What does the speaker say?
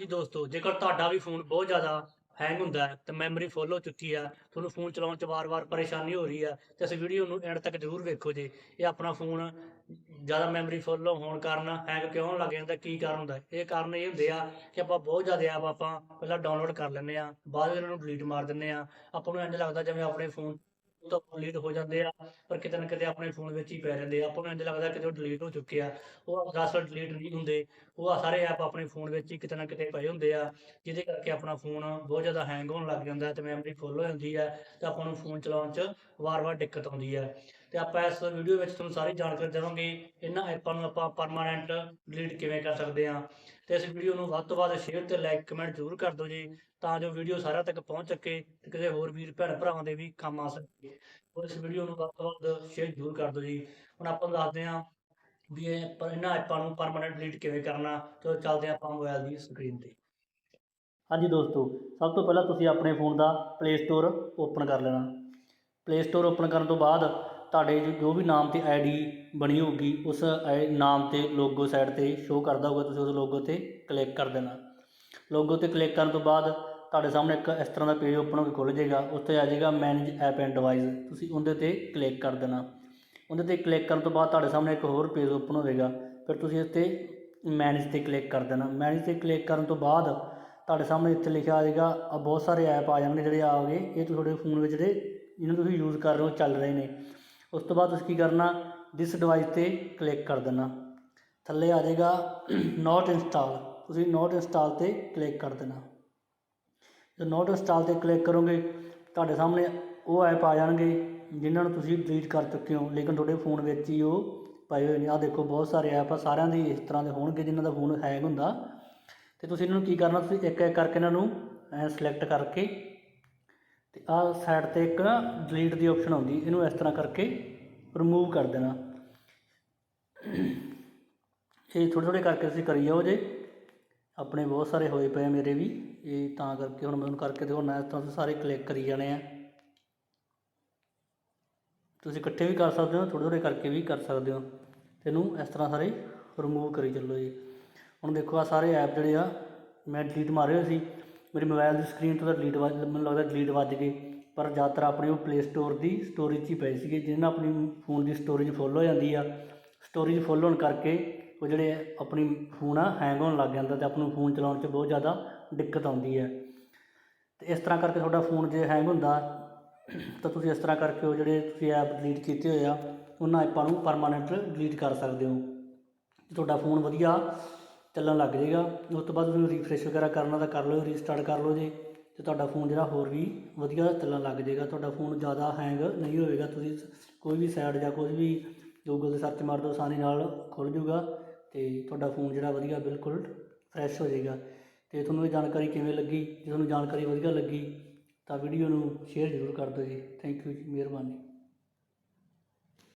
ਹਾਂਜੀ ਦੋਸਤੋ, ਜੇਕਰ ਤੁਹਾਡਾ ਵੀ ਫੋਨ ਬਹੁਤ ਜ਼ਿਆਦਾ ਹੈਂਗ ਹੁੰਦਾ ਹੈ, ਤੇ ਮੈਮਰੀ ਫੁੱਲ ਹੋ ਚੁੱਕੀ ਹੈ, ਤੁਹਾਨੂੰ ਫੋਨ ਚਲਾਉਣ 'ਚ ਵਾਰ-ਵਾਰ ਪਰੇਸ਼ਾਨੀ ਹੋ ਰਹੀ ਹੈ, ਤੇ ਇਸ ਵੀਡੀਓ ਨੂੰ ਐਂਡ ਤੱਕ ਜ਼ਰੂਰ ਵੇਖੋ ਜੀ। ਇਹ ਆਪਣਾ ਫੋਨ ਜ਼ਿਆਦਾ ਮੈਮਰੀ ਫੁੱਲ ਹੋਣ ਕਾਰਨ ਹੈਂਗ ਕਿਉਂ ਹੋਣ ਲੱਗ ਜਾਂਦਾ, ਕੀ ਕਾਰਨ ਹੁੰਦਾ ਇਹ ਕਾਰਨ ਇਹ ਹੁੰਦੇ ਆ ਕਿ ਆਪਾਂ ਬਹੁਤ ਜ਼ਿਆਦਾ ਐਪ ਆਪਾਂ ਪਹਿਲਾਂ ਡਾਊਨਲੋਡ ਕਰ ਲੈਂਦੇ ਆ ਬਾਅਦ ਵਿੱਚ ਉਹਨਾਂ ਨੂੰ ਡਿਲੀਟ ਮਾਰ ਦਿੰਦੇ ਆ ਆਪਾਂ ਨੂੰ ਇੰਝ ਲੱਗਦਾ ਜਿਵੇਂ ਆਪਣੇ ਫੋਨ ਤੋਂ ਡਿਲੀਟ ਹੋ ਜਾਂਦੇ ਆ, ਪਰ ਕਿਤੇ ਨਾ ਕਿਤੇ ਆਪਣੇ ਫੋਨ ਵਿੱਚ ਹੀ ਪੈ ਜਾਂਦੇ ਆ। ਆਪਾਂ ਨੂੰ ਇੰਝ ਲੱਗਦਾ ਕਿ ਉਹ ਡਿਲੀਟ ਹੋ ਚੁੱਕੇ ਆ। ਉਹ ਦਰਅਸਲ ਡਿਲੀਟ ਨਹੀਂ ਹੁੰਦੇ। ਉਹ ਸਾਰੇ ਐਪ ਆਪਣੇ ਫੋਨ ਵਿੱਚ ਹੀ ਕਿਤੇ ਨਾ ਕਿਤੇ ਪਏ ਹੁੰਦੇ ਆ, ਜਿਹਦੇ ਕਰਕੇ ਆਪਣਾ ਫੋਨ ਬਹੁਤ ਜ਼ਿਆਦਾ ਹੈਂਗ ਹੋਣ ਲੱਗ ਜਾਂਦਾ ਹੈ ਤੇ ਮੈਮਰੀ ਫੁੱਲ ਹੋ ਜਾਂਦੀ ਹੈ ਤੇ ਆਪਾਂ ਨੂੰ ਫੋਨ ਚਲਾਉਣ 'ਚ ਵਾਰ-ਵਾਰ ਦਿੱਕਤ ਆਉਂਦੀ ਹੈ ਤੇ ਆਪਾਂ ਇਸ ਵੀਡੀਓ ਵਿੱਚ ਤੁਹਾਨੂੰ ਸਾਰੀ ਜਾਣਕਾਰੀ ਦੇਵਾਂਗੇ ਇਹਨਾਂ ਐਪਾਂ ਨੂੰ ਆਪਾਂ ਪਰਮਾਨੈਂਟ ਡਿਲੀਟ ਕਿਵੇਂ ਕਰ ਸਕਦੇ ਹਾਂ। ਤੇ ਇਸ ਵੀਡੀਓ ਨੂੰ ਵੱਧ ਤੋਂ ਵੱਧ ਸ਼ੇਅਰ ਤੇ ਲਾਈਕ ਕਮੈਂਟ ਜ਼ਰੂਰ ਕਰ ਦਿਓ ਜੀ, ਤਾਂ ਜੋ ਵੀਡੀਓ ਸਾਰਿਆਂ ਤੱਕ ਪਹੁੰਚ ਸਕੇ ਤੇ ਕਿਸੇ ਹੋਰ ਵੀਰ, ਭੈਣ ਭਰਾਵਾਂ ਦੇ ਵੀ ਕੰਮ ਆ ਸਕੇ। ਔਰ ਇਸ ਵੀਡੀਓ ਨੂੰ ਵੱਧ ਤੋਂ ਵੱਧ ਸ਼ੇਅਰ ਜ਼ਰੂਰ ਕਰ ਦਿਓ ਜੀ। ਹੁਣ ਆਪਾਂ ਨੂੰ ਦੱਸਦੇ ਹਾਂ ਵੀ ਇਹ ਪਰ ਇਹਨਾਂ ਐਪਾਂ ਨੂੰ ਪਰਮਾਨੈਂਟ ਡਿਲੀਟ ਕਿਵੇਂ ਕਰਨਾ, ਤੇ ਚੱਲਦੇ ਹਾਂ ਆਪਾਂ ਮੋਬਾਈਲ ਦੀ ਸਕਰੀਨ ਤੇ। ਹਾਂਜੀ ਦੋਸਤੋ, ਸਭ ਤੋਂ ਪਹਿਲਾਂ ਤੁਸੀਂ ਆਪਣੇ ਫੋਨ ਦਾ ਪਲੇ ਸਟੋਰ ਓਪਨ ਕਰ ਲੈਣਾ। ਪਲੇ ਸਟੋਰ ਓਪਨ ਕਰਨ ਤੋਂ ਬਾਅਦ ਤੁਹਾਡੇ ਜੋ- ਵੀ ਨਾਮ ਤੇ ਆਈਡੀ ਬਣੀ ਹੋਊਗੀ, ਉਸ ਆਈ- ਨਾਮ ਤੇ ਲੋਗੋ ਸਾਈਡ ਤੇ ਸ਼ੋ ਕਰਦਾ ਹੋਊਗਾ, ਤੁਸੀਂ ਉਸ ਲੋਗੋ ਤੇ ਕਲਿੱਕ ਕਰ ਦੇਣਾ। ਲੋਗੋ ਤੇ ਕਲਿੱਕ ਕਰਨ ਤੋਂ ਬਾਅਦ ਤੁਹਾਡੇ ਸਾਹਮਣੇ ਇੱਕ ਇਸ ਤਰ੍ਹਾਂ ਦਾ ਪੇਜ ਓਪਨ ਹੋ ਕੇ ਖੁੱਲ੍ਹ ਜਾਏਗਾ, ਉੱਥੇ ਆ ਜਾਏਗਾ ਮੈਨੇਜ ਐਪ ਐਂਡ ਡਿਵਾਈਸ ਤੁਸੀਂ ਉਹਦੇ ਤੇ ਕਲਿੱਕ ਕਰ ਦੇਣਾ। ਉਹਦੇ ਤੇ ਕਲਿੱਕ ਕਰਨ ਤੋਂ ਬਾਅਦ ਤੁਹਾਡੇ ਸਾਹਮਣੇ ਇੱਕ ਹੋਰ ਪੇਜ ਓਪਨ ਹੋਵੇਗਾ, ਫਿਰ ਤੁਸੀਂ ਇਸ ਤੇ ਮੈਨੇਜ ਤੇ ਕਲਿੱਕ ਕਰ ਦੇਣਾ। ਮੈਨੇਜ ਤੇ ਕਲਿੱਕ ਕਰਨ ਤੋਂ ਬਾਅਦ ਤੁਹਾਡੇ ਸਾਹਮਣੇ ਇੱਥੇ ਲਿਖਿਆ ਆ ਜਾਏਗਾ ਆ ਬਹੁਤ ਸਾਰੇ ਐਪ ਆ ਜਾਣਗੇ ਜਿਹੜੇ ਆਓਗੇ, ਇਹ ਤੁਹਾਡੇ ਫੋਨ ਵਿੱਚ ਜਿਹੜੇ ਜਿਹਨੂੰ ਤੁਸੀਂ ਯੂਜ਼ ਕਰ ਰਹੇ ਹੋ, ਚੱਲ ਰਹੇ ਨੇ। ਉਸ ਤੋਂ ਬਾਅਦ ਤੁਸੀਂ ਕੀ ਕਰਨਾ ਦਿਸ ਡਿਵਾਈਸ ਤੇ ਕਲਿੱਕ ਕਰ ਦੇਣਾ। ਥੱਲੇ ਆ ਜਾਏਗਾ ਨੋਟ ਇੰਸਟਾਲ ਤੁਸੀਂ ਨੋਟ ਇੰਸਟਾਲ ਤੇ ਕਲਿੱਕ ਕਰ ਦੇਣਾ। ਜਦੋਂ ਨੋਟ ਇੰਸਟਾਲ ਤੇ ਕਲਿੱਕ ਕਰੋਗੇ, ਤੁਹਾਡੇ ਸਾਹਮਣੇ ਉਹ ਐਪ ਆ ਜਾਣਗੇ, ਜਿਨ੍ਹਾਂ ਨੂੰ ਤੁਸੀਂ ਡਿਲੀਟ ਕਰ ਚੁੱਕੇ ਹੋ, ਲੇਕਿਨ ਤੁਹਾਡੇ ਫੋਨ ਵਿੱਚ ਹੀ ਉਹ ਪਏ ਹੋਏ ਨੇ। ਆ ਦੇਖੋ, ਬਹੁਤ ਸਾਰੇ ਐਪ ਆ, ਸਾਰਿਆਂ ਦੀ ਇਸ ਤਰ੍ਹਾਂ ਦੇ ਹੋਣਗੇ, ਜਿਨ੍ਹਾਂ ਦਾ ਫੋਨ ਹੈਂਗ ਹੁੰਦਾ। ਤੇ ਤੁਸੀਂ ਇਹਨਾਂ ਨੂੰ ਕੀ ਕਰਨਾ, ਤੁਸੀਂ ਇੱਕ ਇੱਕ ਕਰਕੇ ਇਹਨਾਂ ਨੂੰ ਸਿਲੈਕਟ ਕਰਕੇ ਤੇ ਆਹ ਸਾਈਡ ਤੇ ਇੱਕ ਨਾ ਡਿਲੀਟ ਦੀ ਆਪਸ਼ਨ ਆਉਂਦੀ, ਇਹਨੂੰ ਇਸ ਤਰ੍ਹਾਂ ਕਰਕੇ ਰਿਮੂਵ ਕਰ ਦੇਣਾ। ਇਹ ਥੋੜ੍ਹੇ ਥੋੜ੍ਹੇ ਕਰਕੇ ਤੁਸੀਂ ਕਰੀ ਜਾਓ ਜੇ। ਆਪਣੇ ਬਹੁਤ ਸਾਰੇ ਹੋਏ ਪਏ ਮੇਰੇ ਵੀ, ਇਹ ਤਾਂ ਕਰਕੇ ਹੁਣ ਮੈਂ ਤੁਹਾਨੂੰ ਕਰਕੇ ਦਿਖਾਉਣਾ, ਇਸ ਤਰ੍ਹਾਂ ਸਾਰੇ ਕਲਿੱਕ ਕਰੀ ਜਾਣੇ ਆ। ਤੁਸੀਂ ਇਕੱਠੇ ਵੀ ਕਰ ਸਕਦੇ ਹੋ, ਥੋੜ੍ਹੇ ਥੋੜ੍ਹੇ ਕਰਕੇ ਵੀ ਕਰ ਸਕਦੇ ਹੋ। ਤੇ ਇਹਨੂੰ ਇਸ ਤਰ੍ਹਾਂ ਸਾਰੇ ਰਿਮੂਵ ਕਰੀ ਚੱਲੋ ਜੀ। ਹੁਣ ਦੇਖੋ ਆ ਸਾਰੇ ਐਪ ਜਿਹੜੇ ਆ, ਮੈਂ ਡਿਲੀਟ ਮਾਰੇ ਹੋਏ ਸੀ। ਮੇਰੇ ਮੋਬਾਈਲ ਦੀ ਸਕਰੀਨ ਤੋਂ ਤਾਂ ਡਿਲੀਟ ਵੱਜ, ਮੈਨੂੰ ਲੱਗਦਾ ਡਿਲੀਟ ਵੱਜ ਗਏ ਪਰ ਜ਼ਿਆਦਾਤਰ ਆਪਣੇ ਉਹ ਪਲੇ ਸਟੋਰ ਦੀ ਸਟੋਰੇਜ 'ਚ ਹੀ ਪਏ ਸੀਗੇ, ਜਿਹਦੇ ਨਾਲ ਆਪਣੀ ਫੋਨ ਦੀ ਸਟੋਰੇਜ ਫੁੱਲ ਹੋ ਜਾਂਦੀ ਆ। ਸਟੋਰੇਜ ਫੁੱਲ ਹੋਣ ਕਰਕੇ ਉਹ ਜਿਹੜੇ ਆਪਣੀ ਫੋਨ ਆ ਹੈਂਗ ਹੋਣ ਲੱਗ ਜਾਂਦਾ ਤੇ ਆਪਾਂ ਨੂੰ ਫੋਨ ਚਲਾਉਣ 'ਚ ਬਹੁਤ ਜ਼ਿਆਦਾ ਦਿੱਕਤ ਆਉਂਦੀ ਹੈ। ਤੇ ਇਸ ਤਰ੍ਹਾਂ ਕਰਕੇ ਤੁਹਾਡਾ ਫੋਨ ਜੇ ਹੈਂਗ ਹੁੰਦਾ, ਤਾਂ ਤੁਸੀਂ ਇਸ ਤਰ੍ਹਾਂ ਕਰਕੇ ਉਹ ਜਿਹੜੇ ਤੁਸੀਂ ਐਪ ਡਿਲੀਟ ਕੀਤੇ ਹੋਏ ਆ, ਉਹਨਾਂ ਐਪਾਂ ਨੂੰ ਪਰਮਾਨੈਂਟ ਡਿਲੀਟ ਕਰ ਸਕਦੇ ਹੋ। ਤੁਹਾਡਾ ਫੋਨ ਵਧੀਆ ਚੱਲਣ ਲੱਗ ਜਾਏਗਾ। ਉਸ ਤੋਂ ਬਾਅਦ ਤੁਸੀਂ ਰੀਫਰੈਸ਼ ਵਗੈਰਾ ਕਰਨਾ ਤਾਂ ਕਰ ਲਓ ਰੀਸਟਾਰਟ ਕਰ ਲਓ ਜੇ। ਤੇ ਤੁਹਾਡਾ ਫੋਨ ਜਿਹੜਾ ਹੋਰ ਵੀ ਵਧੀਆ ਚੱਲਣ ਲੱਗ ਜਾਏਗਾ। ਤੁਹਾਡਾ ਫੋਨ ਜ਼ਿਆਦਾ ਹੈਂਗ ਨਹੀਂ ਹੋਵੇਗਾ। ਤੁਸੀਂ ਕੋਈ ਵੀ ਸਾਈਡ ਜਾਂ ਕੁਝ ਵੀ ਗੂਗਲ ਤੇ ਸਰਚ ਮਾਰ ਦਿਓ, ਆਸਾਨੀ ਨਾਲ ਖੁੱਲ੍ਹ ਜਾਊਗਾ। ਅਤੇ ਤੁਹਾਡਾ ਫੋਨ ਜਿਹੜਾ ਵਧੀਆ ਬਿਲਕੁਲ ਫਰੈਸ਼ ਹੋ ਜਾਏਗਾ। ਅਤੇ ਤੁਹਾਨੂੰ ਇਹ ਜਾਣਕਾਰੀ ਕਿਵੇਂ ਲੱਗੀ? ਜੇ ਤੁਹਾਨੂੰ ਜਾਣਕਾਰੀ ਵਧੀਆ ਲੱਗੀ ਤਾਂ ਵੀਡੀਓ ਨੂੰ ਸ਼ੇਅਰ ਜ਼ਰੂਰ ਕਰ ਦਿਓ ਜੀ। ਥੈਂਕ ਯੂ ਜੀ, ਮਿਹਰਬਾਨੀ।